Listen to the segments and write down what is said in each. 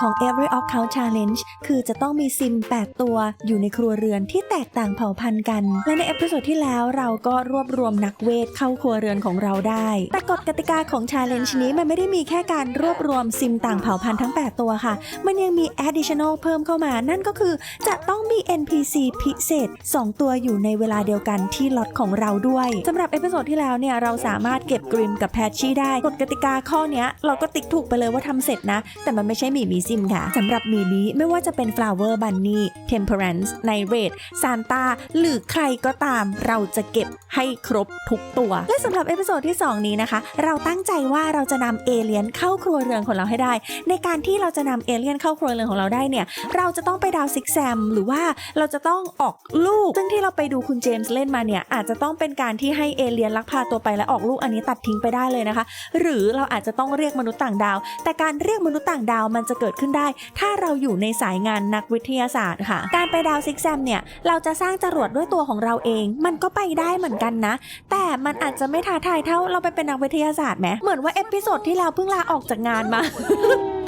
ของ Every of Count Challenge คือจะต้องมีซิม 8 ตัวอยู่ในครัวเรือนที่แตกต่างเผ่าพันธุ์กัน และในเอพิโซดที่แล้วเราก็รวบรวมนักเวทเข้าครัวเรือนของเราได้ แต่กฎกติกาของ Challenge นี้มันไม่ได้มีแค่การรวบรวมซิมต่างเผ่าพันธุ์ทั้ง 8 ตัวค่ะ มันยังมี additional เพิ่มเข้ามา นั่นก็คือจะต้องมี NPC พิเศษ 2 ตัวอยู่ในเวลาเดียวกันที่ล็อตของเราด้วยสำหรับเอพิโซดที่แล้วเนี่ยเราสามารถเก็บกริมกับแพชชี่ได้กฎกติกาข้อนี้เราก็ติ๊กถูกไปเลยว่าทำเสร็จนะ แต่มันไม่ใช่หมีมีซิมค่ะสำหรับมีนี้ไม่ว่าจะเป็น flower bunny temperance n i r a t e santa หรือใครก็ตามเราจะเก็บให้ครบทุกตัว และสำหรับเอพิโซดที่ 2 นี้นะคะ เราตั้งใจว่าเราจะนำเอเลียนเข้าครัวเรือนของเราให้ได้ ในการที่เราจะนำเอเลียนเข้าครัวเรือนของเราได้เนี่ย เราจะต้องไปดาวซิกแซมหรือว่าเราจะต้องออกลูก ซึ่งที่เราไปดูคุณเจมส์เล่นมาเนี่ยอาจจะต้องเป็นการที่ให้เอเลียนลักพาตัวไปและออกลูกอันนี้ตัดทิ้งไปได้เลยนะคะ หรือเราอาจจะต้องเรียกมนุษย์ต่างดาว แต่การเรียกมนุษย์ต่างดาวมันจะเกิดขึ้นได้ ถ้าเราอยู่ในสายงานนักวิทยาศาสตร์ค่ะ การไปดาวซิกแซมเนี่ย เราจะสร้างจรวดด้วยตัวของเราเอง มันก็ไปได้เหมือนกันนะ แต่มันอาจจะไม่ท้าทายเท่าเราไปเป็นนักวิทยาศาสตร์ไหมเหมือนว่าเอพิโซดที่เราเพิ่งลาออกจากงานมา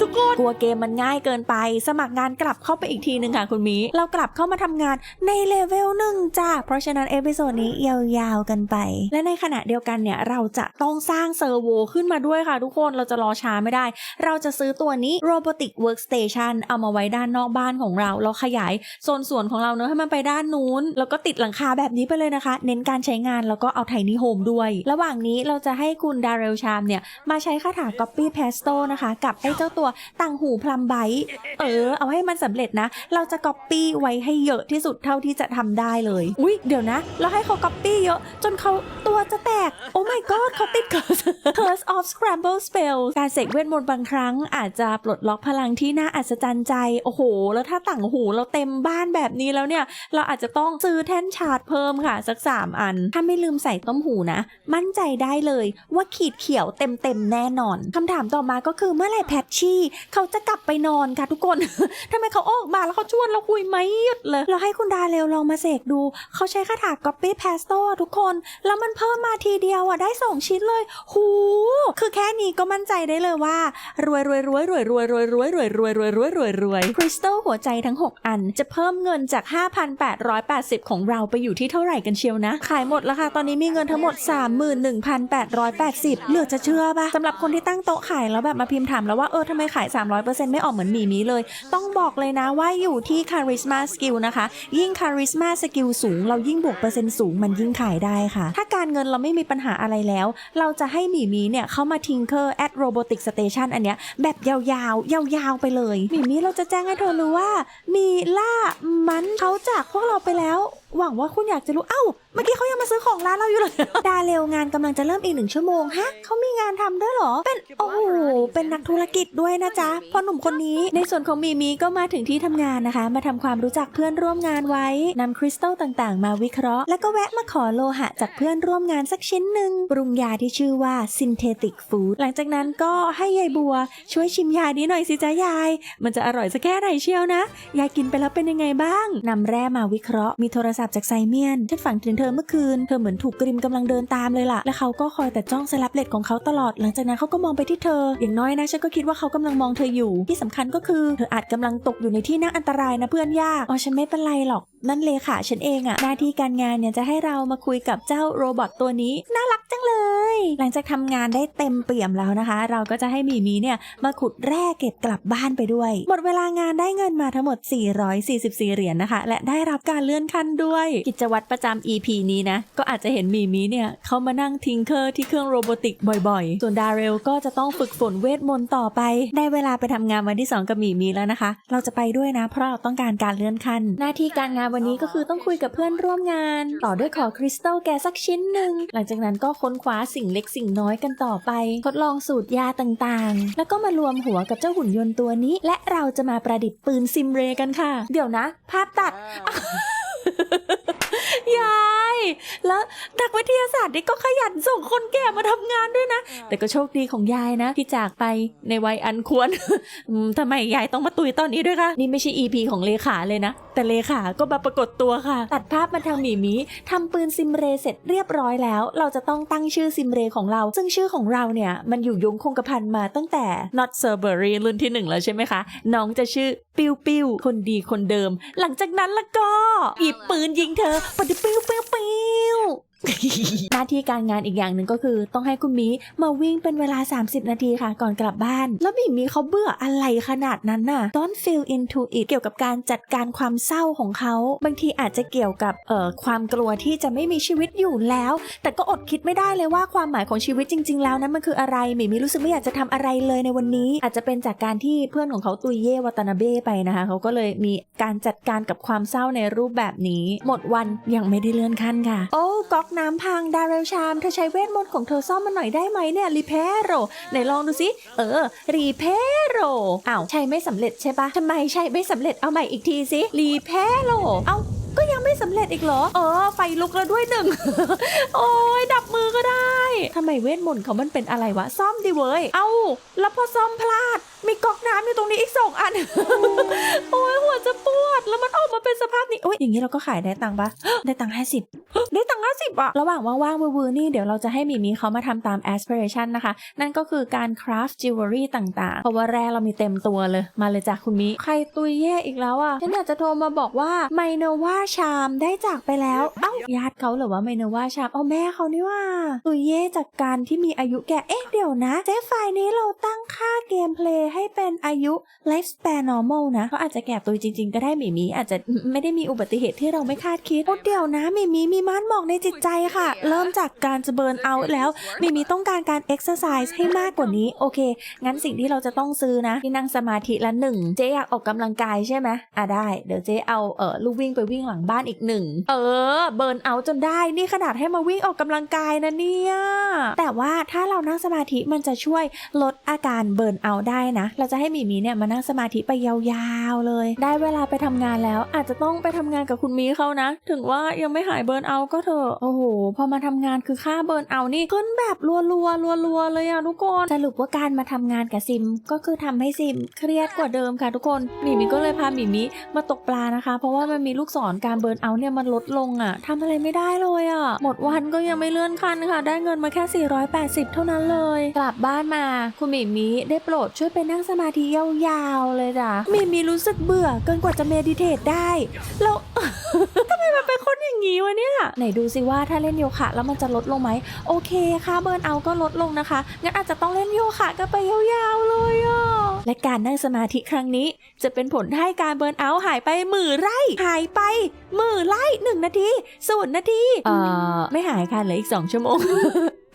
ทุกคน กลัวเกมมันง่ายเกินไป สมัครงานกลับเข้าไปอีกทีหนึ่งค่ะคุณมีเรากลับเข้ามาทำงานในเลเวลหนึ่งจ้าเพราะฉะนั้นเอพิโซดนี้ยาวๆกันไป และในขณะเดียวกันเนี่ยเราจะต้องสร้างเซอร์โวขึ้นมาด้วยค่ะทุกคนเราจะรอช้าไม่ได้ เราจะซื้อตัวนี้ Robotic Workstation เอามาไว้ด้านนอกบ้านของเรา เราขยายโซนส่วนของเราเนอะให้มันไปด้านนู้น แล้วก็ติดหลังคาแบบนี้ไปเลยนะคะ เน้นการใช้งานแล้วก็เอาไทนี่โฮมด้วย ระหว่างนี้เราจะให้คุณดาเรลชามเนี่ยมาใช้คาถา Copy Pasto นะคะ กับไอ้เจ้าตัวต่างหูพลัมไบต์เออ เอาให้มันสำเร็จนะ เราจะ Copy ไว้ให้เยอะที่สุดเท่าที่จะทำได้เลย อุ๊ยเดี๋ยวนะ เราให้เขา Copy เยอะ จนเขาตัวจะแตก โอ้ my god เขาติด Curse Curse of Scramble Spell การเสกเวทมนต์บางครั้ง อาจจะปลดล็อกพลังที่น่าอัศจรรย์ใจ โอ้โห แล้วถ้าต่างหูเราเต็มบ้านแบบนี้แล้วเนี่ย เราอาจจะต้องซื้อแท่นชาร์จเพิ่มค่ะ สัก 3 อัน ถ้าไม่ลืมใส่ต้มหูนะ มั่นใจได้เลยว่าขีดเขียวเต็มๆแน่นอนคำถามต่อมาก็คือเมื่อไหร่แพทชี่เขาจะกลับไปนอนค่ะทุกคนทำไมเขาออกมาแล้วเขาชวนเราคุยไม่หยุดเลย เราให้คุณดาเร็วลองมาเสกดู เขาใช้คาถา copy paste อะทุกคน แล้วมันเพิ่มมาทีเดียวอะได้2ชิ้นเลย หู คือแค่นี้ก็มั่นใจได้เลยว่ารวยรวยรวยรวยรวยรวยรวยรวยรวยรวยรวยรวยรวยคริสตัลหัวใจทั้ง 6 อันจะเพิ่มเงินจาก 5,880 ของเราไปอยู่ที่เท่าไหร่กันเชียวนะ ขายหมดแล้วค่ะ ตอนนี้มีเงินทั้งหมด 31,880 เหลือจะเชื่อปะสำหรับคนที่ตั้งโต๊ะขายแล้วแบบมาพิมพ์ถามแล้วว่าเออทำไมไมขาย 300%ไม่ออกเหมือนหมีมีเลย ต้องบอกเลยนะว่าอยู่ที่ charisma skill นะคะ ยิ่ง charisma skill สูง เรายิ่งบวกเปอร์เซ็นต์สูงมันยิ่งขายได้ค่ะ ถ้าการเงินเราไม่มีปัญหาอะไรแล้ว เราจะให้หมีมีเนี่ยเข้ามา tinker at robotic station อันเนี้ยแบบยาวๆ ยาวๆ ไปเลย หมีมีเราจะแจ้งให้เธอรู้ว่า มีล่ามันเขาจากพวกเราไปแล้ว หวังว่าคุณอยากจะรู้ เอ้า เมื่อกี้เขายังมาซื้อของร้านเราอยู่เลย ดาเร็วงานกำลังจะเริ่มอีกหนึ่งชั่วโมงฮะเขามีงานทำด้วยหรอ เป็น โอ้โห เป็นนักธุรกิจด้วยนะจ๊ะพอหนุ่มคนนี้ ในส่วนของมีมีก็มาถึงที่ทำงานนะคะ มาทำความรู้จักเพื่อนร่วมงานไว้นำคริสตัลต่างๆ มาวิเคราะห์ แล้วก็แวะมาขอโลหะจากเพื่อนร่วมงานสักชิ้นหนึ่งปรุงยาที่ชื่อว่า synthetic food หลังจากนั้นก็ให้ยายบัว ช่วยชิมยานี้หน่อยสิจ๊ะยาย มันจะอร่อยสักแค่ไหนเชียวนะ ยายกินไปแล้วเป็นยังไงบ้างนำแร่มาวิเคราะห์ มีโทรศัพท์จากไซเมียนฉันฝันถึงเธอเมื่อคืน เธอเหมือนถูกกริมกำลังเดินตามเลยล่ะ และเขาก็คอยแต่จ้องสลับเล็ดของเขาตลอด หลังจากนั้นเขาก็มองไปที่เธอ อย่างน้อยนะฉันก็คิดว่าเขากำลังมองเธออยู่ ที่สำคัญก็คือเธออาจกำลังตกอยู่ในที่น่าอันตรายนะเพื่อนยากอ๋อฉันไม่เป็นไรหรอก นั่นเลขาฉันเองอะหน้าที่การงานเนี่ยจะให้เรามาคุยกับเจ้าโรบอทตัวนี้น่ารักจังเลย หลังจากทำงานได้เต็มเปี่ยมแล้วนะคะ เราก็จะให้หมีมีเนี่ยมาขุดแร่เก็บกลับบ้านไปด้วย หมดเวลางานได้เงินมาทั้งหมด 444 เหรียญนะคะ และได้รับการเลื่อนขั้นด้วยกิจวัตรประจำ EP นี้นะ ก็อาจจะเห็นมีมีเนี่ยเขามานั่งทิงเคอร์ที่เครื่องโรบอติกบ่อยๆ ส่วนดาเรลก็จะต้องฝึกฝนเวทมนต์ต่อไป ได้เวลาไปทำงานวันที่ 2 กับมีมีแล้วนะคะ เราจะไปด้วยนะ เพราะเราต้องการการเลื่อนขั้น หน้าที่การงานวันนี้ก็คือต้องคุยกับเพื่อนร่วมงาน ต่อด้วยขอคริสตัลแกสักชิ้นหนึ่งหลังจากนั้นก็ค้นคว้าสิ่งเล็กสิ่งน้อยกันต่อไป ทดลองสูตรยาต่างๆ แล้วก็มารวมหัวกับเจ้าหุ่นยนต์ตัวนี้ และเราจะมาประดิษฐ์ปืนซิมเรย์กันค่ะ เดี๋ยวนะ ภาพตัด ยาย แล้วนักวิทยาศาสตร์นี่ก็ขยันส่งคนแก่มาทำงานด้วยนะ แต่ก็โชคดีของยายนะ ที่จากไปในวัยอันควรอืมทำไมยายต้องมาตุยตอนนี้ด้วยคะ นี่ไม่ใช่ EP ของเลขาเลยนะ แต่เลขาก็มาปรากฏตัวค่ะ ตัดภาพมาทางหมีหมีทำปืนซิมเรเสร็จเรียบร้อยแล้ว เราจะต้องตั้งชื่อซิมเรของเรา ซึ่งชื่อของเราเนี่ยมันอยู่ยงคงกระพันมาตั้งแต่ Not s e r b e r y รุ่นที่หนึ่งแล้วใช่ไหมคะ น้องจะชื่อปิ้วปิ้วคนดีคนเดิม หลังจากนั้นละก็หยิบปืนยิงเธอปฏิปิ้วปิ้วปิ้ว หน้าที่การงานอีกอย่างหนึ่งก็คือ ต้องให้คุณมีมาวิ่งเป็นเวลา 30 นาทีค่ะ ก่อนกลับบ้าน แล้วมีมีเขาเบื่ออะไรขนาดนั้นน่ะ Don't feel into it เกี่ยวกับการจัดการความเศร้าของเขา บางทีอาจจะเกี่ยวกับเอ่อความกลัวที่จะไม่มีชีวิตอยู่แล้ว แต่ก็อดคิดไม่ได้เลยว่าความหมายของชีวิตจริง ๆ แล้วนั้นมันคืออะไรมีมีรู้สึกไม่อยากจะทำอะไรเลยในวันนี้ อาจจะเป็นจากการที่เพื่อนของเขาตุยเย่วัตนาเบ้ไปนะคะเขาก็เลยมีการจัดการกับความเศร้าในรูปแบบนี้ หมดวันยังไม่ได้เลื่อนขั้นค่ะ โอ้ก๊อกน้ำพังดาเรลชาม เธอใช้เวทมนต์ของเธอซ่อมมันหน่อยได้ไหมเนี่ยรีเพโรไหนลองดูสิ เออ รีเพโรอ้าวใช้ไม่สำเร็จใช่ปะทำไมใช้ไม่สำเร็จเอาใหม่อีกทีสิรีเพโรเอาก็ยังไม่สำเร็จอีกเหรอ เออ ไฟลุกแล้วด้วยหนึ่ง โอ้ยดับมือก็ได้ทำไมเวทมนต์เขามันเป็นอะไรวะ ซ่อมดิเว้ย เอ้าแล้วพอซ่อมพลาด มีก๊อกน้ำอยู่ตรงนี้อีกสองอัน โอ้ยหัวจะปวด แล้วมันออกมาเป็นสภาพนี้โอ้ยอย่างนี้เราก็ขายได้ตังค์ปะได้ตังค์ห้าสิบได้ตังค์ห้าสิบอะระหว่างว่างๆวือๆนี่เดี๋ยวเราจะให้มีมีเขามาทำตาม aspiration นะคะ นั่นก็คือการ craft jewelry ต่างๆ เพราะว่าแร่เรามีเต็มตัวเลย มาเลยจ้ะคุณมิใครตุยแย่อีกแล้วอะฉันอยากจะโทรมาบอกว่าไมโนวาชามได้จากไปแล้ว เอ้าญาติเขาหรือว่าไมโนวาชามเอาแม่เขานี่ว่าตุยแย่จากการที่มีอายุแก่เอ๊ะเดี๋ยวนะเจ๊ไฟนี้เราตั้งค่าเกมเพลย์ให้เป็นอายุ life span normal นะเขาอาจจะแก่ตัวจริง ๆ ก็ได้หมีมีอาจจะไม่ได้มีอุบัติเหตุที่เราไม่คาดคิดโอ้เดี๋ยวนะหมีมีมีม่านหมอกในจิตใจค่ะ เริ่มจากการจะเบิร์นเอาแล้วหมีมีต้องการการ exercise ให้มากกว่านี้โอเค งั้นสิ่งที่เราจะต้องซื้อนะที่นั่งสมาธิละหนึ่งเจ๊อยากออกกำลังกายใช่ไหมอะได้เดี๋ยวเจ๊เอาเออลูกวิ่งไปวิ่งหลังบ้านอีกหนึ่งเออเบิร์นเอาจนได้นี่ขนาดให้มาวิ่งออกกำลังกายนะเนี่ยแต่ว่าถ้าเรานั่งสมาธิมันจะช่วยลดอาการเบิร์นเอาได้นะเราจะให้หมีมีเนี่ยมานั่งสมาธิไปยาวๆเลย ได้เวลาไปทำงานแล้ว อาจจะต้องไปทำงานกับคุณมีเขานะ ถึงว่ายังไม่หายเบิร์นเอาก็เถอะโอ้โห พอมาทำงานคือค่าเบิร์นเอานี่ขึ้นแบบรัวๆรัวๆเลยอะทุกคนสรุปว่าการมาทำงานกับซิมก็คือทำให้ซิมเครียดกว่าเดิมค่ะทุกคนหมีมีก็เลยพาหมีมีมาตกปลานะคะ เพราะว่ามันมีลูกศรการเบิร์นเอาเนี่ยมันลดลงอะทำอะไรไม่ได้เลยอะหมดวันก็ยังไม่เลื่อนขั้นค่ะ ได้เงินมาแค่ 480 เท่านั้นเลย กลับบ้านมาคุณหมีมีได้โปรดช่วยไปนั่นั่งสมาธิยาวๆเลยจ้ะมีมีรู้สึกเบื่อเกินกว่าจะเมดิเทตได้ แล้วทำไมมันเป็นคนอย่างนี้วะเนี่ย ไหนดูสิว่าถ้าเล่นโยคะแล้วมันจะลดลงไหม โอเคค่าเบิร์นเอาท์ก็ลดลงนะคะ งั้นอาจจะต้องเล่นโยคะกันไปยาวๆเลยอะ และการนั่งสมาธิครั้งนี้ จะเป็นผลให้การเบิร์นเอาท์หายไปหมื่นไร่หายไป มื่นไร่หนึ่งนาทีศูนย์นาทีเอ่อไม่หายค่ะเหลืออีกสองชั่วโมง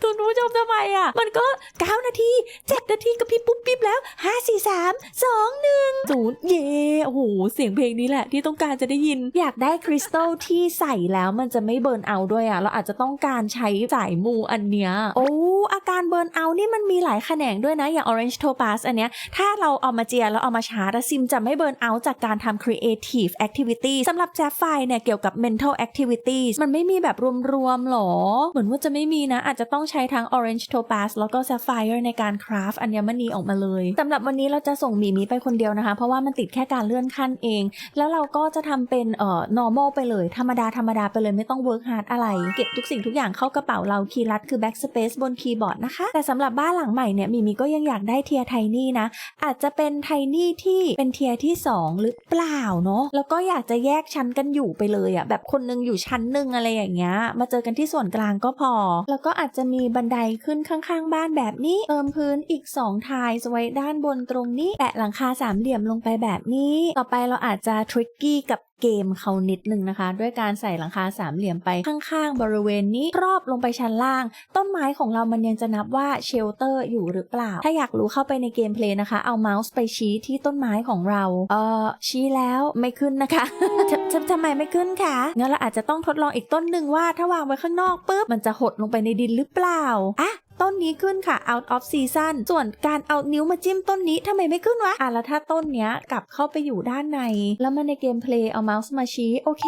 คุณผู้ชมทำไมอะ มันก็ 9 นาที 7 นาทีกับพี่ปุ๊บปิ๊บแล้ว 5 4 3 2 1 0 เย่โอ้โห เสียงเพลงนี้แหละ ที่ต้องการจะได้ยิน อยากได้คริสตัลที่ใส่แล้วมันจะไม่เบิร์นเอาท์ด้วยอะ เราอาจจะต้องการใช้สายมูอันเนี้ย โอ้ อาการเบิร์นเอาท์นี่มันมีหลายแขนงด้วยนะ อย่าง Orange Topaz อันเนี้ย ถ้าเราเอามาเจียแล้วเอามาชาร์จอะซิมจะไม่เบิร์นเอาท์จากการทำ creative activity สำหรับแจฟไฟเนี่ยเกี่ยวกับ mental activities มันไม่มีแบบรวมๆหรอ เหมือนว่าจะไม่มีนะ อาจจะต้องใช้ทั้ง orange topaz แล้วก็ sapphire ในการ craft อัญมณีออกมาเลยสำหรับวันนี้เราจะส่งหมีมีไปคนเดียวนะคะ เพราะว่ามันติดแค่การเลื่อนขั้นเอง แล้วเราก็จะทำเป็นเอ่อ normal ไปเลย ธรรมดาธรรมดาไปเลยไม่ต้อง work hard อะไร เก็บทุกสิ่งทุกอย่างเข้ากระเป๋าเราคีย์ลัดคือ backspace บนคีย์บอร์ดนะคะ แต่สำหรับบ้านหลังใหม่เนี่ยมีมีก็ยังอยากได้เทียร์ไทนี่นะ อาจจะเป็นไทนี่ที่เป็นเทียร์ที่ 2 หรือเปล่าเนาะแล้วก็อยากจะแยกชั้นกันอยู่ไปเลยอะแบบคนนึงอยู่ชั้นหนึ่งอะไรอย่างเงี้ย มาเจอกันที่ส่วนกลางก็พอ แล้วก็อาจจะมีบันไดขึ้นข้างๆ บ้านแบบนี้เติมพื้นอีก 2 ทายไว้ด้านบนตรงนี้แปะหลังคาสามเหลี่ยมลงไปแบบนี้ ต่อไปเราอาจจะทริกกี้กับ เกมเขานิดนึงนะคะ ด้วยการใส่หลังคาสามเหลี่ยมไปข้างๆ บริเวณนี้ครอบลงไปชั้นล่าง ต้นไม้ของเรามันยังจะนับว่าเชลเตอร์อยู่หรือเปล่า ถ้าอยากรู้เข้าไปในเกมเพลย์นะคะ เอาเมาส์ไปชี้ที่ต้นไม้ของเรา เออชี้แล้วไม่ขึ้นนะคะทำททำไมไม่ขึ้นคะงั้นเราอาจจะต้องทดลองอีกต้นหนึ่งว่าถ้าวางไว้ข้างนอกปุ๊บมันจะหดลงไปในดินหรือเปล่าอะ ต้นนี้ขึ้นค่ะ out of season ส่วนการเอานิ้วมาจิ้มต้นนี้ทำไมไม่ขึ้นวะ อะแล้วถ้าต้นเนี้ยกลับเข้าไปอยู่ด้านใน แล้วมันในเกมเพลย์เอาเมาส์มาชี้ โอเค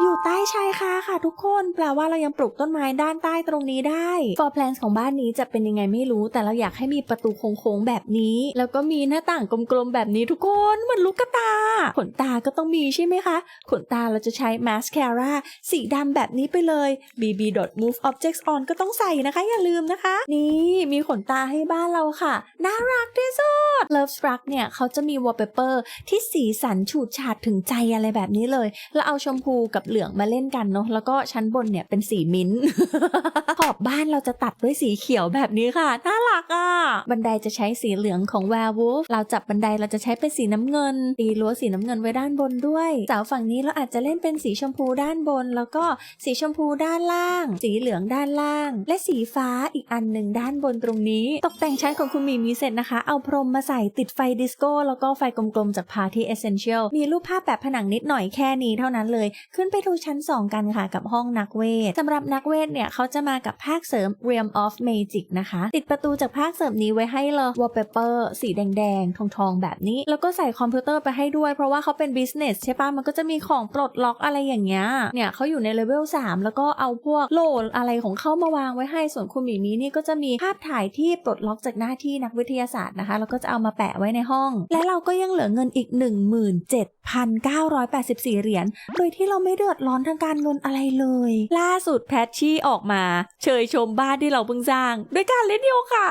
อยู่ใต้ชายคาค่ะทุกคน แปลว่าเรายังปลูกต้นไม้ด้านใต้ตรงนี้ได้ for plans ของบ้านนี้จะเป็นยังไงไม่รู้ แต่เราอยากให้มีประตูโค้งๆแบบนี้ แล้วก็มีหน้าต่างกลมๆแบบนี้ทุกคนเหมือนลูกกระตา ขนตาก็ต้องมีใช่ไหมคะ ขนตาเราจะใช้ mascara สีดำแบบนี้ไปเลย bb move objects on ก็ต้องใส่นะคะอย่าลืมนะคะนี่มีขนตาให้บ้านเราค่ะ น่ารักที่สุด Love Struck เนี่ยเขาจะมี wallpaper ที่สีสันฉูดฉาดถึงใจอะไรแบบนี้เลย แล้วเอาชมพูกับเหลืองมาเล่นกันเนาะแล้วก็ชั้นบนเนี่ยเป็นสีมิ้นท์ขอบบ้านเราจะตัดด้วยสีเขียวแบบนี้ค่ะ น่ารักอะ บันไดจะใช้สีเหลืองของ werewolf เราจับบันไดเราจะใช้เป็นสีน้ำเงิน ตีรั้วสีน้ำเงินไว้ด้านบนด้วยเสาฝั่งนี้เราอาจจะเล่นเป็นสีชมพูด้านบน แล้วก็สีชมพูด้านล่าง สีเหลืองด้านล่าง และสีฟ้าอีกอันหนึ่งด้านบนตรงนี้ ตกแต่งชั้นของคุณมีมีเสร็จนะคะ เอาพรมมาใส่ติดไฟดิสโก้แล้วก็ไฟกลมๆจาก Party Essential มีรูปภาพแบบผนังนิดหน่อยแค่นี้เท่านั้นเลย ขึ้นไปดูชั้น 2 กันค่ะกับห้องนักเวทสำหรับนักเวทเนี่ยเขาจะมากับภาคเสริม Realm of Magic นะคะ ติดประตูจากภาคเสริมนี้ไว้ให้เลย wallpaper สีแดงๆทองๆแบบนี้ แล้วก็ใส่คอมพิวเตอร์ไปให้ด้วยเพราะว่าเขาเป็น business ใช่ปะมันก็จะมีของปลดล็อกอะไรอย่างเงี้ยเนี่ยเขาอยู่ในเลเวล3แล้วก็เอาพวกโหลดอะไรของเขามาวางไว้ให้ส่วนคุณมีมีนี่ก็จะมีภาพถ่ายที่ปลดล็อกจากหน้าที่นักวิทยาศาสตร์นะคะ แล้วก็จะเอามาแปะไว้ในห้อง และเราก็ยังเหลือเงินอีก 17,984 เหรียญ โดยที่เราไม่เดือดร้อนทางการเงินอะไรเลย ล่าสุดแพทชี่ออกมา เชยชมบ้านที่เราเพิ่งสร้าง ด้วยการเล่นโยคะ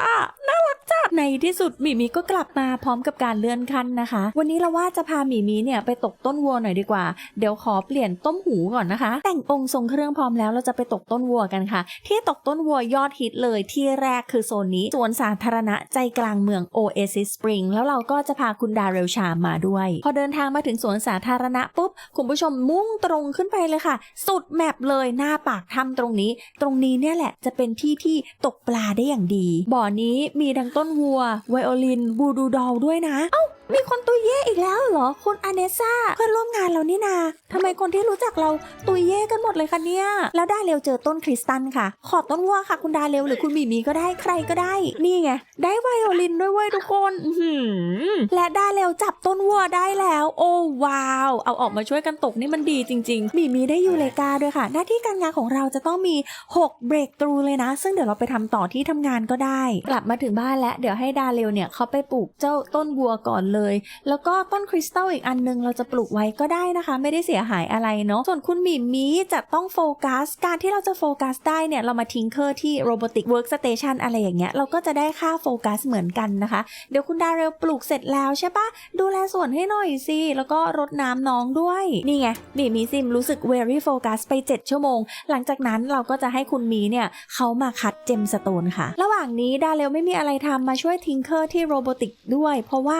น่ารักจัดในที่สุดหมีมีก็กลับมาพร้อมกับการเลื่อนขั้นนะคะ วันนี้เราว่าจะพาหมีมีเนี่ยไปตกต้นวัวหน่อยดีกว่า เดี๋ยวขอเปลี่ยนต้มหูก่อนนะคะ แต่งองค์ทรงเครื่องพร้อมแล้วเราจะไปตกต้นวัวกันค่ะ ที่ตกต้นวัวยอดฮิตเลยที่แรกคือโซนนี้สวนสาธารณะใจกลางเมือง Oasis Spring แล้วเราก็จะพาคุณดาเรลชามมาด้วย พอเดินทางมาถึงสวนสาธารณะปุ๊บ คุณผู้ชมมุ่งตรงขึ้นไปเลยค่ะ สุดแมปเลยหน้าปากถ้ำตรงนี้ ตรงนี้เนี่ยแหละจะเป็นที่ที่ตกปลาได้อย่างดี บ่อนี้มีดังต้นวัว ไวโอลินบูดูดอลด้วยนะ เอ้า มีคนตุยเย่อีกแล้วเหรอ คุณอเนซ่าเพื่อนร่วมงานเรานี่นาทำไมคนที่รู้จักเราตุยเย่กันหมดเลยคะเนี่ย แล้วดาเร็วเจอต้นคริสตัลค่ะ ขอบต้นวัวค่ะ คุณดาเร็วหรือคุณหมีมีก็ได้ใครก็ได้ นี่ไง ได้ไวโอลินด้วยเว้ยทุกคนอื้อหือและดาเร็วจับต้นวัวได้แล้ว โอ้ว้าว เอาออกมาช่วยกันตกนี่มันดีจริงๆหมีมีได้ยูเลกาด้วยค่ะ หน้าที่การงานของเราจะต้องมี 6 เบรกตรูเลยนะ ซึ่งเดี๋ยวเราไปทำต่อที่ทำงานก็ได้ กลับมาถึงบ้านแล้วเดี๋ยวให้ดาเร็วเนี่ยเขาไปปลูกเจ้าต้นวัวก่อนเลยแล้วก็ต้นคริสตัลอีกอันนึงเราจะปลูกไว้ก็ได้นะคะ ไม่ได้เสียหายอะไรเนาะส่วนคุณหมีมีจะต้องโฟกัส การที่เราจะโฟกัสได้เนี่ย เรามาทิ้งเคอร์ที่ Robotic Workstation อะไรอย่างเงี้ย เราก็จะได้ค่าโฟกัสเหมือนกันนะคะ เดี๋ยวคุณดาเรลปลูกเสร็จแล้วใช่ปะดูแลสวนให้หน่อยสิ แล้วก็รดน้ำน้องด้วย นี่ไงหมีมีซิมรู้สึก very focus ไป 7 ชั่วโมง หลังจากนั้นเราก็จะให้คุณมีเนี่ยเขามาคัดเจมสโตนค่ะ ระหว่างนี้ดาเรลไม่มีอะไรทำมาช่วยทิงเคอร์ที่ Robotic ด้วย เพราะว่า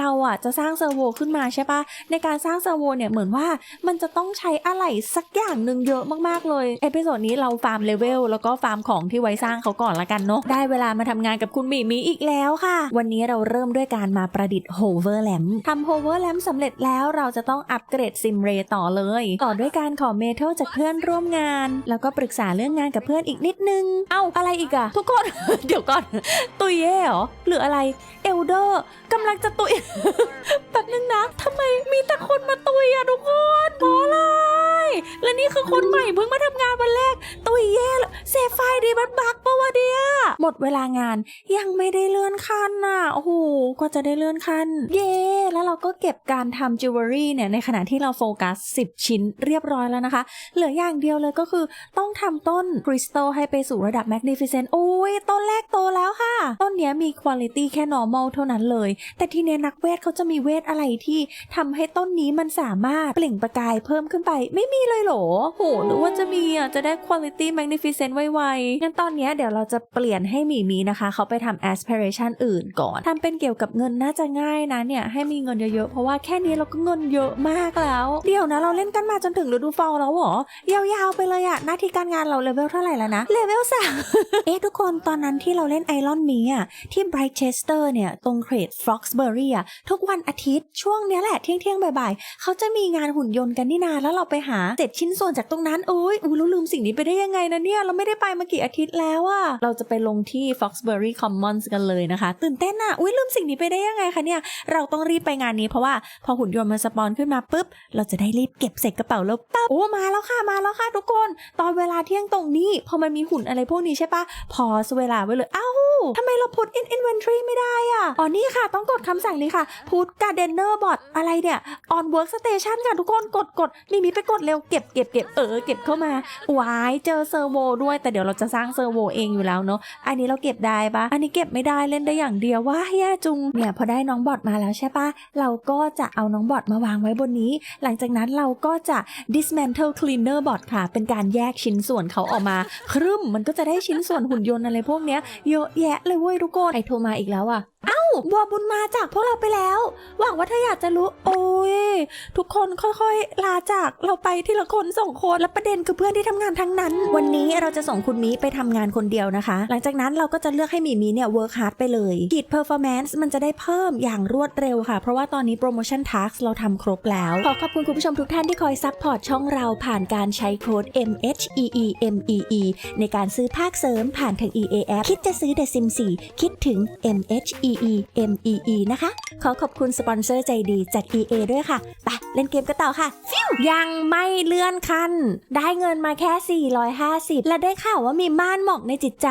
เราอะจะสร้างเซอร์โวขึ้นมาใช่ปะในการสร้างเซอร์โวเนี่ยเหมือนว่ามันจะต้องใช้อะไรสักอย่างหนึ่งเยอะมากๆเลยเอพิโซดนี้เราฟาร์มเลเวลแล้วก็ฟาร์มของที่ไว้สร้างเขาก่อนละกันเนาะได้เวลามาทำงานกับคุณหมีมีอีกแล้วค่ะ วันนี้เราเริ่มด้วยการมาประดิษฐ์โฮเวอร์แลมทำโฮเวอร์แลมสำเร็จแล้วเราจะต้องอัปเกรดซิมเรต่อเลย ต่อด้วยการขอเมทัลจากเพื่อนร่วมงาน แล้วก็ปรึกษาเรื่องงานกับเพื่อนอีกนิดนึง เอ้าอะไรอีกอะทุกคน เดี๋ยวก่อน ตุยเย่เหรอหรืออะไรเอลเดอร์กำลังจะตุยแป๊บนึงนะทำไมมีแต่คนมาตุยอะทุกคนเพราะอะไรและนี่คือคนใหม่เพิ่งมาทำงานวันแรก ตุยเย่เหรอเซฟไฟดีบัตบักปะวะเดียหมดเวลางานยังไม่ได้เลื่อนขั้นน่ะโอ้โหกว่าจะได้เลื่อนขั้น เย่แล้วเราก็เก็บการทำจิวเวลรี่เนี่ยในขณะที่เราโฟกัส 10 ชิ้นเรียบร้อยแล้วนะคะ เหลืออย่างเดียวเลยก็คือต้องทำต้นคริสตัลให้ไปสู่ระดับ Magnificent โอ้ยต้นแรกโตแล้วค่ะ ต้นเนี้ยมีคุณภาพแค่ normal เท่านั้นเลย แต่ทีเนี้ยนักเวทเขาจะมีเวทอะไรที่ทำให้ต้นนี้มันสามารถเปล่งประกายเพิ่มขึ้นไป ไม่มีเลยเหรอโหหรือว่าจะมีอะจะได้คุณภาพ magnificent ไวๆงั้นตอนนี้เดี๋ยวเราจะเปลี่ยนให้มีมีนะคะ เขาไปทำ aspiration อื่นก่อนทำเป็นเกี่ยวกับเงินน่าจะง่ายนะเนี่ยให้มีเงินเยอะๆ เพราะว่าแค่นี้เราก็เงินเยอะมากแล้ว เดี๋ยวนะเราเล่นกันมาจนถึงฤดูฟอลแล้วเหรอยาวๆไปเลยอะหน้าที่การงานเราเลเวลเท่าไหร่แล้วนะเลเวลสามเอ๊ะทุกคนตอนนั้นที่เราเล่นไอรอนมีอะที่ไบรท์เชสเตอร์เนี่ยตรงเขตฟ็อกส์เบอรี่อะทุกวันอาทิตย์ช่วงเนี้ยแหละเที่ยงเที่ยงบ่ายๆเขาจะมีงานหุ่นยนต์กันนี่นาแล้วเราไปหาเศษชิ้นส่วนจากตรงนั้นอุ้ยอู้ลืมสิ่งนี้ไปได้ยังไงนะเนี่ย เราไม่ได้ไปมากี่อาทิตย์แล้วอะเราจะไปลงที่ Foxbury Commons กันเลยนะคะ ตื่นเต้นอะอุ้ยลืมสิ่งนี้ไปได้ยังไงคะเนี่ย เราต้องรีบไปงานนี้เพราะว่าพอหุ่นยนต์มันสปอนขึ้นมาปุ๊บ เราจะได้รีบเก็บใส่กระเป๋าแล้วปั๊บโอ้มาแล้วค่ะมาแล้วค่ะทุกคน ตอนเวลาเที่ยงตรงนี้พอมันมีหุ่นอะไรพวกนี้ใช่ปะพอสเวลาไว้เลยเอ้าทำไมเรา put in inventory ไม่ได้อะอ๋อนี่ค่ะต้องกดคำสั่งนี้ค่ะ put gardener bot อะไรเนี่ย on work station ค่ะทุกคนกดกดมีมีไปกดเร็วเก็บเก็บเก็บเออเก็บเข้ามาวายเจอเซอร์โวด้วยแต่เดี๋ยวเราจะสร้างเซอร์โวเองอยู่แล้วเนาะอันนี้เราเก็บได้ปะอันนี้เก็บไม่ได้เล่นได้อย่างเดียวว่าแย่จุงเนี่ยพอได้น้องบอทมาแล้วใช่ปะเราก็จะเอาน้องบอทมาวางไว้บนนี้ หลังจากนั้นเราก็จะ dismantle cleaner bot ค่ะ เป็นการแยกชิ้นส่วนเขาออกมา ครึ่มมันก็จะได้ชิ้นส่วนหุ่นยนต์อะไรพวกเนี้ยเยอะแยะเลยเว้ยทุกคนไอโทรมาอีกแล้วอะอ้า บัวบุญมาจากพวกเราไปแล้ว หวังว่าถ้าอยากจะรู้ โอ้ยทุกคนค่อยๆ ลาจากเราไปทีละคนสองคนและประเด็นคือเพื่อนที่ทำงานทั้งนั้น วันนี้เราจะส่งคุณมีไปทำงานคนเดียวนะคะ หลังจากนั้นเราก็จะเลือกให้มีมีเนี่ย work hard ไปเลยกีด performance มันจะได้เพิ่มอย่างรวดเร็วค่ะ เพราะว่าตอนนี้ promotion task เราทำครบแล้ว ขอขอบคุณคุณผู้ชมทุกท่านที่คอยซัพพอร์ตช่องเราผ่านการใช้โค้ด MHEEMEE ในการซื้อภาคเสริมผ่านทาง EA App คิดจะซื้อ The Sims 4คิดถึง MHEE M.E.E. นะคะ ขอขอบคุณสปอนเซอร์ใจดีจาก EA ด้วยค่ะ ไปเล่นเกมกันต่อค่ะ ฟิวยังไม่เลื่อนขั้นได้เงินมาแค่ 450 และได้ข่าวว่ามีม่านหมอกในจิตใจ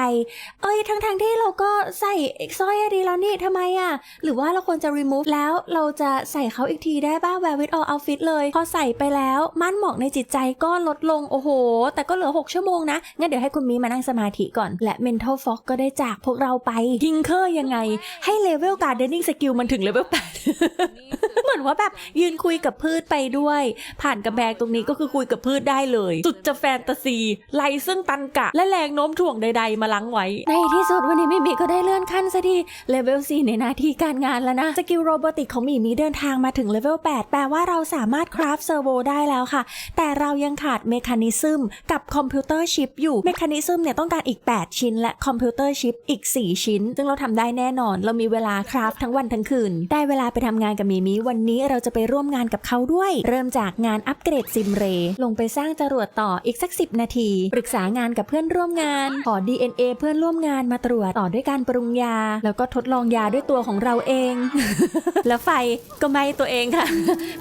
เอ้ยทั้งๆทที่เราก็ใส่สร้อยอะดีแล้วนี่ทำไมอะหรือว่าเราควรจะ remove แล้วเราจะใส่เขาอีกทีได้ป่ะ wear with all outfit เลย พอใส่ไปแล้วม่านหมอกในจิตใจก็ลดลงโอ้โห แต่ก็เหลือ 6 ชั่วโมงนะ งั้นเดี๋ยวให้คุณมีมานั่งสมาธิก่อน และ mental fog ก็ได้จากพวกเราไปทิงเคอร์ยังไงให้เลเวล gardening skill มันถึงเลเวล8เหมือนว่าแบบยืนคุยกับพืชไปด้วย ผ่านกำแพงตรงนี้ก็คือคุยกับพืชได้เลย สุดจะแฟนตาซีไล่ซึ่งตันกะ และแรงโน้มถ่วงใด ๆ มาลังไว้ ในที่สุดวันนี้มิมิก็ได้เลื่อนขั้นสักทีเลเวล4ในหน้าที่การงานแล้วนะ สกิลโรบอติกของมิมิเดินทางมาถึงเลเวล8แปลว่าเราสามารถคราฟเซอร์โวได้แล้วค่ะ แต่เรายังขาดเมคานิซึมกับคอมพิวเตอร์ชิปอยู่เมคานิซึมเนี่ยต้องการอีก 8 ชิ้น และคอมพิวเตอร์ชิปอีก 4 ชิ้น ซึ่งเราทำได้แน่นอน เรามีเวลาคราฟทั้งวันทั้งคืน ได้เวลาไปทำงานกับมิมิวันนี้เราจะไปร่วมงานกับเขาด้วย เริ่มจากงานอัปเกรดซิมเรย์ลงไปสร้างจรวดต่ออีกสัก 10 นาที ปรึกษางานกับเพื่อนร่วมงาน ขอ DNA เพื่อนร่วมงานมาตรวจต่อด้วยการปรุงยา แล้วก็ทดลองยาด้วยตัวของเราเอง แล้วไฟก็ไหม้ตัวเองค่ะ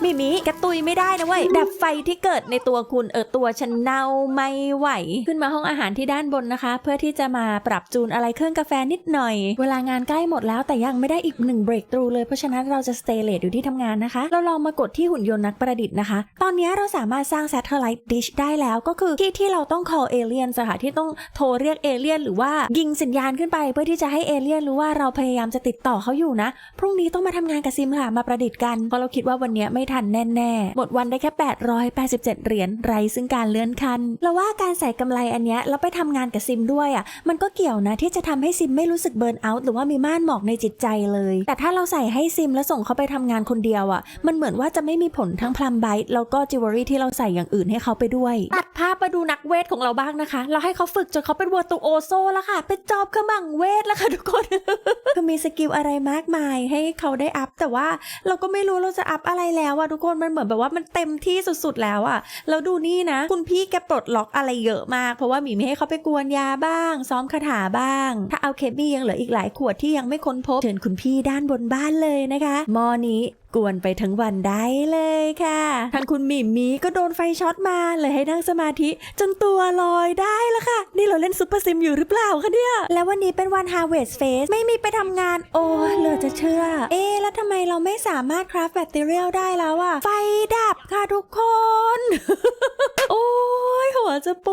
มิมิกระตุยไม่ได้นะเว้ยดับไฟที่เกิดในตัวคุณเออตัวฉันเน่าไม่ไหว ขึ้นมาห้องอาหารที่ด้านบนนะคะ เพื่อที่จะมาปรับจูนอะไรเครื่องกาแฟนิดหน่อย เวลางานใกล้หมดแล้วแต่ยังไม่ได้อีกหนึ่งเบรกตรูเลย เพราะฉะนั้นเราจะสเตเลตอยู่ที่ทำงานนะคะ เราลองมากดที่หุ่นยนต์นักประดิษฐ์นะคะ ตอนนี้เราสามารถสร้าง satellite dish ได้แล้ว ก็คือที่ที่เราต้อง call alien สค่ะที่ต้องโทรเรียกเอเลี่ยนหรือว่ายิงสัญญาณขึ้นไป เพื่อที่จะให้เอเลี่ยนรู้ว่าเราพยายามจะติดต่อเขาอยู่นะ พรุ่งนี้ต้องมาทำงานกับซิมค่ะมาประดิษฐ์กันเพราะเราคิดว่าวันนี้ไม่ทันแน่ๆหมดวันได้แค่887 เหรียญไรซึ่งการเลื่อนคันเราว่าการใส่กำไรอันเนี้ยแล้วไปทำงานกับซิมด้วยอะมันก็เกี่ยวนะที่จะทำให้ซิมไม่รู้สึกเบิร์นเอาท์หรือว่ามีม่านหมอกในจิตใจเลย แต่ถ้าเราใส่ให้ซิมแล้วส่งเขาไปทำงานคนเดียวอะ มันเหมือนว่าจะไม่มีผลทั้งพลัมไบต์แล้วก็จิวเวลรี่ที่เราใส่อย่างอื่นให้เขาไปด้วย ตัดภาพมาดูนักเวทของเราบ้างนะคะ เราให้เขาฝึกจนเขาเป็นวัวตูโอโซแล้วค่ะ เป็นจอบขมังเวทแล้วค่ะทุกคน คือมีสกิลอะไรมากมายให้เขาได้อัพ แต่ว่าเราก็ไม่รู้เราจะอัพอะไรแล้วอะทุกคน มันเหมือนแบบว่ามันเต็มที่สุดๆแล้วอะแล้วดูนี่นะ คุณพี่แกปลดล็อกอะไรเยอะมาก เพราะว่าหมีไม่ให้เขาไปกวนยาบ้าง ซ้อมคาถาบ้าง ถ้าเอาเคบี้ยังเหลืออีกหลายขวดที่ยังไม่ค้นพบเชิญคุณพี่ด้านบนบ้านเลยนะคะมอนี้กวนไปทั้งวันได้เลยค่ะทางคุณหมิมมีก็โดนไฟช็อตมาเลยให้นั่งสมาธิ จนตัวลอยได้แล้วค่ะ นี่เราเล่นซุปเปอร์ซิมอยู่หรือเปล่าคะเนี่ย แล้ววันนี้เป็นวัน Harvest Fest ไม่มีไปทำงาน โอ้เหลือจะเชื่อ เอ๊แล้วทำไมเราไม่สามารถคราฟแบตเตอรี่ได้แล้วอะไฟดับค่ะทุกคน โอ้ยหัวจะป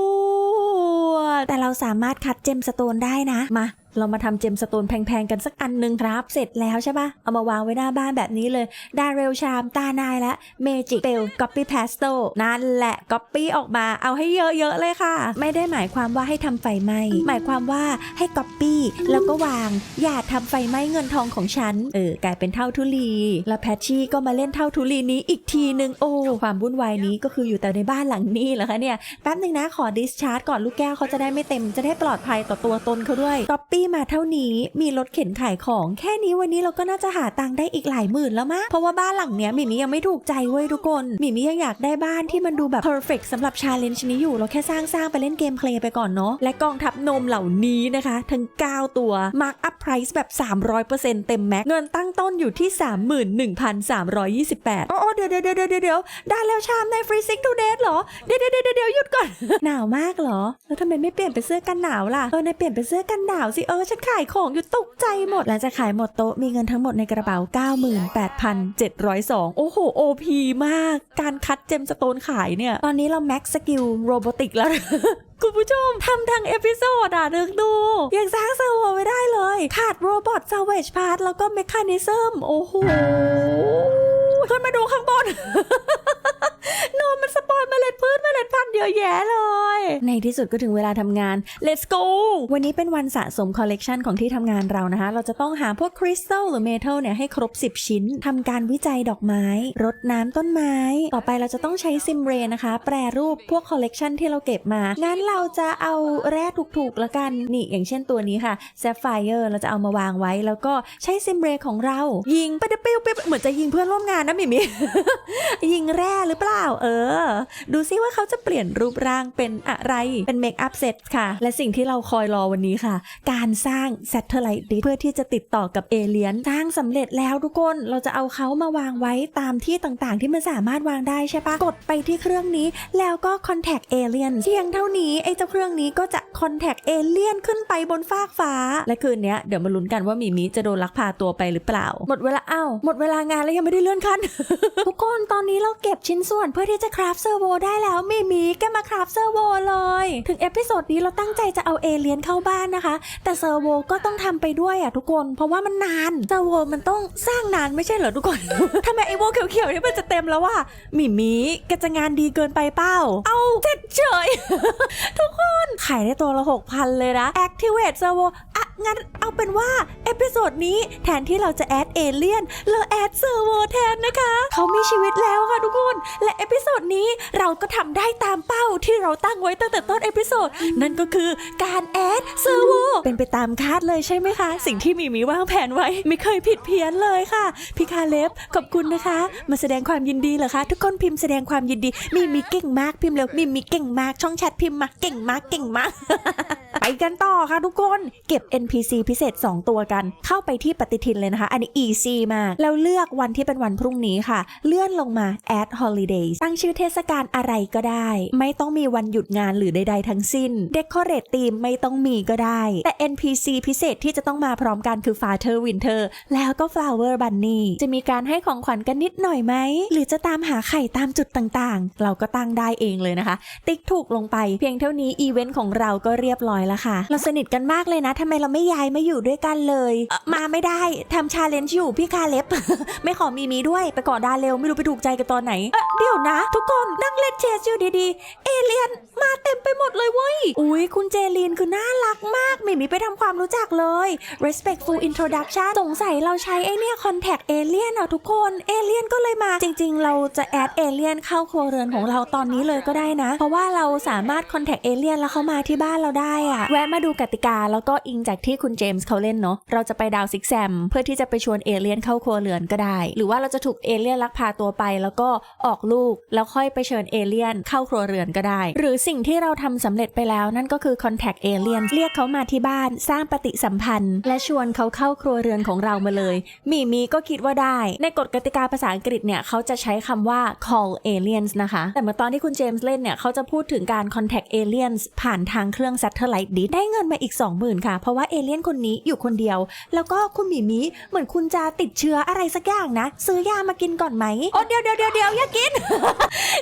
วด แต่เราสามารถคัดเจมสโตนได้นะ มา เรามาทำเจมสโตนแพงๆกันสักอันหนึ่งครับ เสร็จแล้วใช่ปะเอามาวางไว้หน้าบ้านแบบนี้เลย ดาเรลชาม ตานายและเมจิกเปลก๊อปปี้พาสโตนั่นแหละก๊อปปี้ออกมาเอาให้เยอะๆเลยค่ะ ไม่ได้หมายความว่าให้ทำไฟไหม้หมายความว่าให้ก๊อปปี้แล้วก็วาง อย่าทำไฟไหม้เงินทองของฉันเออกลายเป็นเท่าทุลี แล้วแพชชี่ก็มาเล่นเท่าทุลีนี้อีกทีหนึ่งโอ้ความวุ่นวายนี้ก็คืออยู่แต่ในบ้านหลังนี้เหรอคะเนี่ยแป๊บหนึ่งนะขอดิสชาร์จก่อนลูกแก้วเขาจะได้ไม่เต็มจะได้ปลอดภัยต่อตัวตนเขาด้วยก๊อปปี้มาเท่านี้ มีรถเข็นขายของ แค่นี้วันนี้เราก็น่าจะหาตังค์ได้อีกหลายหมื่นแล้วมั้งเพราะว่าบ้านหลังเนี้ยมิมี่ยังไม่ถูกใจเว้ยทุกคนมิมี่ยังอยากได้บ้านที่มันดูแบบ perfect สำหรับชาเลนจ์นี้อยู่เราแค่สร้างสร้างไปเล่นเกมเพลย์ไปก่อนเนาะและกองทัพนมเหล่านี้นะคะ ทั้ง 9 ตัว mark up price แบบ 300%เต็มแม็กเงินตั้งต้นอยู่ที่ 31,328 โอ้โอ้เดี๋ยวเดี๋ยวเดี๋ยวเดี๋ยวเดี๋ยวได้แล้วชามในฟรีซิกทูเดทเหรอเดี๋ยวเดี๋ยวเดี๋ยวเดี๋ยวหยุดก่อน หนาวมากเหรอ แล้วทำไมไม่เปลี่ยนเป็นเสื้อกันหนาวล่ะ เออนายเปลี่ยนเป็นเสื้อกันหนาวสิเออฉันขายของอยู่ตกใจหมดหลังจากขายหมดโต๊ะมีเงินทั้งหมดในกระเป๋า 98,702 โอ้โหโอพีมาก การคัดเจมสโตนขายเนี่ย ตอนนี้เราแม็กสกิลโรบอติกแล้วคุณผู้ชมทำทางเอพิโซดอะนึกดู ยังสร้างเซอร์โวไว้ได้เลย ขาดโรบอทซาวเวจพาร์ทแล้วก็เมคานิซึมโอ้โหขึ้นมาดูข้างบน นมมันสปอยเมล็ดพืชเมล็ดพันธุ์เยอะแยะเลย ในที่สุดก็ถึงเวลาทำงาน let's go วันนี้เป็นวันสะสมคอลเลกชันของที่ทำงานเรานะคะ เราจะต้องหาพวกคริสตัลหรือเมทัลเนี่ยให้ครบ 10 ชิ้นทำการวิจัยดอกไม้ รดน้ำต้นไม้ ต่อไปเราจะต้องใช้ซิมเรนะคะ แปรรูปพวกคอลเลกชันที่เราเก็บมา งั้นเราจะเอาแร่ถูกๆละกัน นี่ อย่างเช่นตัวนี้ค่ะ Sapphire เราจะเอามาวางไว้ แล้วก็ใช้ซิมเรของเรา ยิงไปเดยวปิ้วปิ้วเหมือนจะยิงเพื่อนร่วมงานนะมิมิ ยิงแร่หรือเปล่าเออ ดูซิว่าเขาจะเปลี่ยนรูปร่างเป็นอะไร เป็นเมคอัพเซตค่ะ และสิ่งที่เราคอยรอวันนี้ค่ะ การสร้าง Satellite Dish เพื่อที่จะติดต่อกับเอเลียน สร้างสำเร็จแล้วทุกคน เราจะเอาเขามาวางไว้ตามที่ต่างๆ ที่มันสามารถวางได้ใช่ปะ กดไปที่เครื่องนี้ แล้วก็ Contact Alien เพียงเท่านี้ไอ้เจ้าเครื่องนี้ก็จะ Contact Alien ขึ้นไปบนฟากฟ้า และคืนนี้เดี๋ยวมาลุ้นกันว่ามีมิจะโดนลักพาตัวไปหรือเปล่า หมดเวลาอ้าวหมดเวลางานแล้วยังไม่ได้เลื่อนขั้นทุกคนตอนนี้เราเก็บชิ้นส่วนเพื่อที่จะคราฟเซอร์โวได้แล้วมีมีแกมาคราฟเซอร์โวเลย ถึงเอพิโซดนี้เราตั้งใจจะเอาเอเลียนเข้าบ้านนะคะ แต่เซอร์โวก็ต้องทำไปด้วยอะทุกคน เพราะว่ามันนานเซอร์โวมันต้องสร้างนานไม่ใช่เหรอทุกคนทำไมไอโวเขียวๆนี่มันจะเต็มแล้วว่ามีมีแกจะงานดีเกินไปเป้า เอาเจ็ดเฉยทุกคนขายได้ตัวละ6,000เลยนะ Activate Servo อะ งั้นเอาเป็นว่า เอพิโซดนี้แทนที่เราจะแอดเอเลียนเราแอดเซอร์โวแทนนะคะ เขามีชีวิตแล้วค่ะทุกคน และเอพิโซดนี้เราก็ทำได้ตามเป้าที่เราตั้งไว้ตั้งแต่ต้นเอพิโซดนั่นก็คือการแอดเซอร์โวเป็นไปตามคาดเลยใช่ไหมคะ สิ่งที่มีมีวางแผนไว้ไม่เคยผิดเพี้ยนเลยค่ะพี่คาเล็บขอบคุณนะคะ มาแสดงความยินดีเหรอคะ ทุกคนพิมพ์แสดงความยินดี มีมีเก่งมากพิมพ์เร็วมีมีเก่งมากช่องแชทพิมพ์มาเก่งมากเก่งมากไปกันต่อค่ะทุกคนเก็บ NPC พิเศษ 2 ตัวกัน เข้าไปที่ปฏิทินเลยนะคะ อันนี้ easy มาก แล้วเลือกวันที่เป็นวันพรุ่งนี้ค่ะ เลื่อนลงมา add holidays ตั้งชื่อเทศกาลอะไรก็ได้ ไม่ต้องมีวันหยุดงานหรือใด ๆ ทั้งสิ้น decorate theme ไม่ต้องมีก็ได้ แต่ NPC พิเศษที่จะต้องมาพร้อมกันคือ Father Winter แล้วก็ Flower Bunny จะมีการให้ของขวัญกันนิดหน่อยไหม หรือจะตามหาไข่ตามจุดต่างๆ เราก็ตั้งได้เองเลยนะคะ ติ๊กถูกลงไปเพียงเท่านี้อีเวนต์ของเราก็เรียบร้อยแล้วค่ะ เราสนิทกันมากเลยนะทำไมเราไม่ย้ายมาอยู่ด้วยกันเลยเอ่อมาไม่ได้ทำชาเลนจ์อยู่พี่คาเล็บ ไม่ขอมีมีด้วยไปก่อนดาเร็วไม่รู้ไปถูกใจกันตอนไหนเอ่อเดี๋ยวนะ ทุกคนนั่งเล่นเชสอยู่ดีๆ เอเลียนมาเต็มไปหมดเลยเว้ย อุ้ยคุณเจลีนคือน่ารักมากไม่มีไปทำความรู้จักเลย respectful introduction สงสัยเราใช้ไอเนี่ย contact alien อะทุกคนเอเลียนก็เลยมา จริง ๆ เราจะแอดเอเลียนเข้าครัวเรือนของเราตอนนี้เลยก็ได้นะ เพราะว่าเราสามารถ contact alien แล้วเขามาที่บ้านเราได้อะแวะมาดูกติกาแล้วก็อิงจากที่คุณเจมส์เขาเล่นเนาะเราจะไปดาวซิกแซมเพื่อที่จะไปชวนเอเลียนเข้าครัวเรือนก็ได้ หรือว่าเราจะถูกเอเลียนลักพาตัวไป แล้วก็ออกลูกแล้วค่อยไปเชิญเอเลียนเข้าครัวเรือนก็ได้ หรือสิ่งที่เราทำสำเร็จไปแล้วนั่นก็คือ contact alien เรียกเขามาที่บ้านสร้างปฏิสัมพันธ์ และชวนเขาเข้าครัวเรือนของเรามาเลยมีมีก็คิดว่าได้ ในกฎกติกาภาษาอังกฤษเนี่ยเขาจะใช้คำว่า call aliens นะคะ แต่เมื่อตอนที่คุณเจมส์เล่นเนี่ยเขาจะพูดถึงการ contact aliens ผ่านทางเครื่อง satellite ดีได้เงินมาอีก 20,000ค่ะเพราะว่าเอเลี่ยนคนนี้อยู่คนเดียว แล้วก็คุณหมีมีเหมือนคุณจะติดเชื้ออะไรสักอย่างนะ ซื้อยามากินก่อนไหมโอ้เดี๋ยวเดี๋ยวเดี๋ยวเดี๋ยวอย่ากิน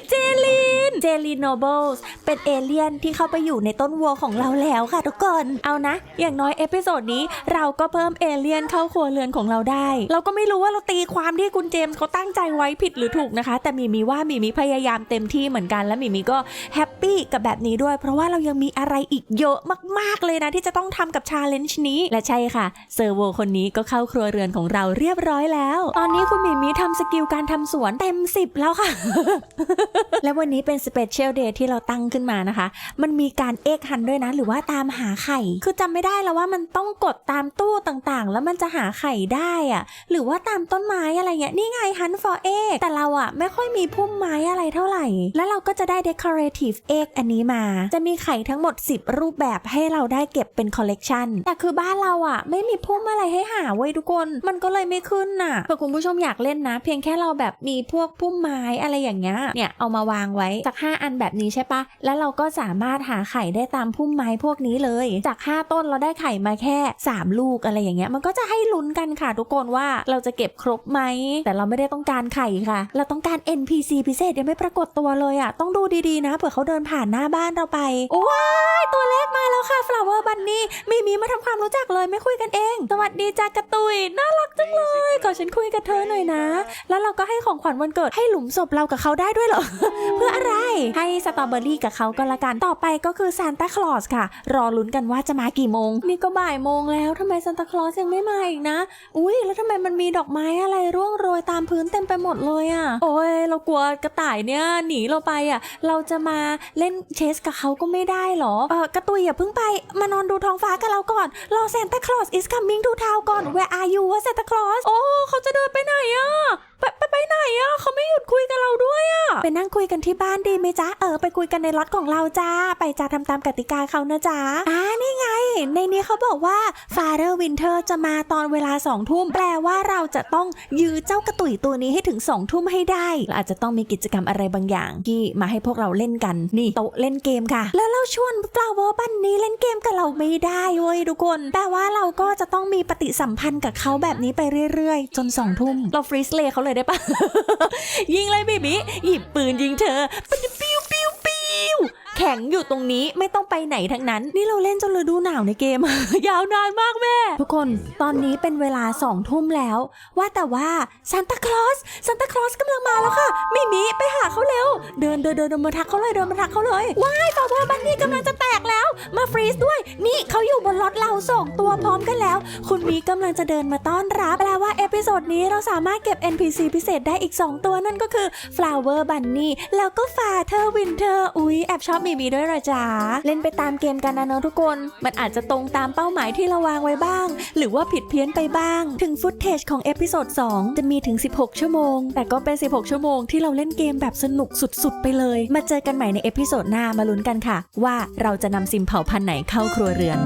เจลีนเจลีนโนเบิลส์เป็นเอเลี่ยนที่เข้าไปอยู่ในต้นวัวของเราแล้วค่ะทุกคน เอานะ อย่างน้อยเอพิโซดนี้เราก็เพิ่มเอเลี่ยนเข้าครัวเรือนของเราได้ เราก็ไม่รู้ว่าเราตีความที่คุณเจมส์เขาตั้งใจไว้ผิดหรือถูกนะคะ แต่หมีมีว่าหมีมีพยายามเต็มที่เหมือนกันและหมีมีก็แฮปปี้กับแบบนี้ด้วย เพราะว่าเรายังมีอะไรอีกเยอะมากๆเลยนะที่จะต้องทำกับชาเลนจ์นี้ และใช่ค่ะ เซอร์โวคนนี้ก็เข้าครัวเรือนของเราเรียบร้อยแล้ว ตอนนี้คุณหมีมีทำสกิลการทำสวนเต็ม 10 แล้วค่ะ และวันนี้เป็นสเปเชียลเดย์ที่เราตั้งขึ้นมานะคะ มันมีการเอกฮันด้วยนะ หรือว่าตามหาไข่ คือจำไม่ได้แล้วว่ามันต้องกดตามตู้ต่างๆ แล้วมันจะหาไข่ได้อะหรือว่าตามต้นไม้อะไรเงี้ยนี่ไงฮัน for egg แต่เราอะไม่ค่อยมีพุ่มไม้อะไรเท่าไหร่ แล้วเราก็จะได้ decorative egg อันนี้มา จะมีไข่ทั้งหมด 10 รูปแบบให้เราได้เก็บเป็น collection แต่คือบ้านเราอะไม่มีพุ่มอะไรให้หาเว้ยทุกคน มันก็เลยไม่ขึ้นน่ะเผื่อคุณผู้ชมอยากเล่นนะ เพียงแค่เราแบบมีพวกพุ่มไม้อะไรอย่างเงี้ยเนี่ยเอามาวางไว้จาก 5 อันแบบนี้ใช่ปะแล้วเราก็สามารถหาไข่ได้ตามพุ่มไม้พวกนี้เลย จาก 5 ต้นเราได้ไข่มาแค่ 3 ลูกอะไรอย่างเงี้ยมันก็จะให้ลุ้นกันค่ะทุกคนว่าเราจะเก็บครบไหมแต่เราไม่ได้ต้องการไข่ค่ะ เราต้องการ NPC พิเศษยังไม่ปรากฏตัวเลยอะต้องดูดีๆนะเผื่อเขาเดินผ่านหน้าบ้านเราไปโอ้ยตัวแรกมาแล้วค่ะ flower bunny มีมีมาทำความรู้จักเลยไม่คุยกันเอง สวัสดีจ้ากระตุยน่ารักจังเลยขอฉันคุยกับเธอหน่อยนะ แล้วเราก็ให้ของขวัญวันเกิดให้หลุมศพเรากับเขาได้ด้วยเหรอ เพื่ออะไรให้สตรอเบอรี่กับเขาก็แล้วกันต่อไปก็คือซานตาคลอสค่ะ รอลุ้นกันว่าจะมากี่โมง นี่ก็บ่ายโมงแล้วทำไมซานตาคลอสยังไม่มาอีกนะ อุ้ยแล้วทำไมมันมีดอกไม้อะไรร่วงโรยตามพื้นเต็มไปหมดเลยอะ่ะ โอ้ยเรากลัวกระต่ายเนี่ยหนีเราไปอะ่ะ เราจะมาเล่นเชสกับเขาก็ไม่ได้เหรอเออกระตุยอย่าเพิ่งไปมานอนดูท้องฟ้ากับเราก่อนรอเซนตาคลอส is coming to town ก่อน where are you ว่าเซนตาคลอส โอ้ เขาจะเดินไปไหนอะ ไปไปไปไหนอะเขาไม่หยุดคุยกับเราด้วยอะไปนั่งคุยกันที่บ้านดีไหมจ๊ะเออไปคุยกันในรถของเราจ้าไปจ้าทำตามกติกาเขานะจ๊ะอ่านี่ไง ในนี้เขาบอกว่า Father Winter จะมาตอนเวลาสองทุ่มแปลว่าเราจะต้องยื้อเจ้ากระตุยตัวนี้ให้ถึงสองทุ่มให้ได้และอาจจะต้องมีกิจกรรมอะไรบางอย่าง ที่มาให้พวกเราเล่นกันนี่โต๊ะเล่นเกมค่ะ แล้วเราชวน Flower บันนี้เล่นเกมกับเราไม่ได้เว้ยทุกคนแปลว่าเราก็จะต้องมีปฏิสัมพันธ์กับเขาแบบนี้ไปเรื่อย ๆ จนสองทุ่มเราฟรีสเลยเขาเลยยได้ปะยิงเลยบีบีหยิบปืนยิงเธอปิ้วปิ้วปิ้วปิ้ว แข็งอยู่ตรงนี้ไม่ต้องไปไหนทั้งนั้น นี่เราเล่นจนฤดูหนาวในเกม ยาวนานมากแม่ ทุกคนตอนนี้เป็นเวลาสองทุ่มแล้ว ว่าแต่ว่าซานตาคลอสซานตาคลอสกำลังมาแล้วค่ะมิมิไปหาเขาเร็ว เดินเดินเดินเดินมาทักเขาเลยเดินมาทักเขาเลยว้ายฟาวเวอร์บันนี่กำลังจะแตกแล้ว มาฟรีซด้วย นี่เขาอยู่บนรถเราสองตัวพร้อมกันแล้ว คุณมีกำลังจะเดินมาต้อนรับแปลว่าเอพิโซดนี้เราสามารถเก็บ NPC พิเศษได้อีก 2 ตัวนั่นก็คือ Flower Bunny แล้วก็ Father Winter อุ๊ยแอบชอบมีมีด้วยหรอจ๊ะเล่นไปตามเกมกันนะเนอะทุกคน มันอาจจะตรงตามเป้าหมายที่เราวางไว้บ้าง หรือว่าผิดเพี้ยนไปบ้าง ถึงฟุตเทจของเอพิโซด2จะมีถึง 16 ชั่วโมง แต่ก็เป็น 16 ชั่วโมงที่เราเล่นเกมแบบสนุกสุดๆ ไปเลย มาเจอกันใหม่ในเอพิโซดหน้ามาลุ้นกันค่ะ ว่าเราจะนำซิมเผ่าพันธุ์ไหนเข้าครัวเรือน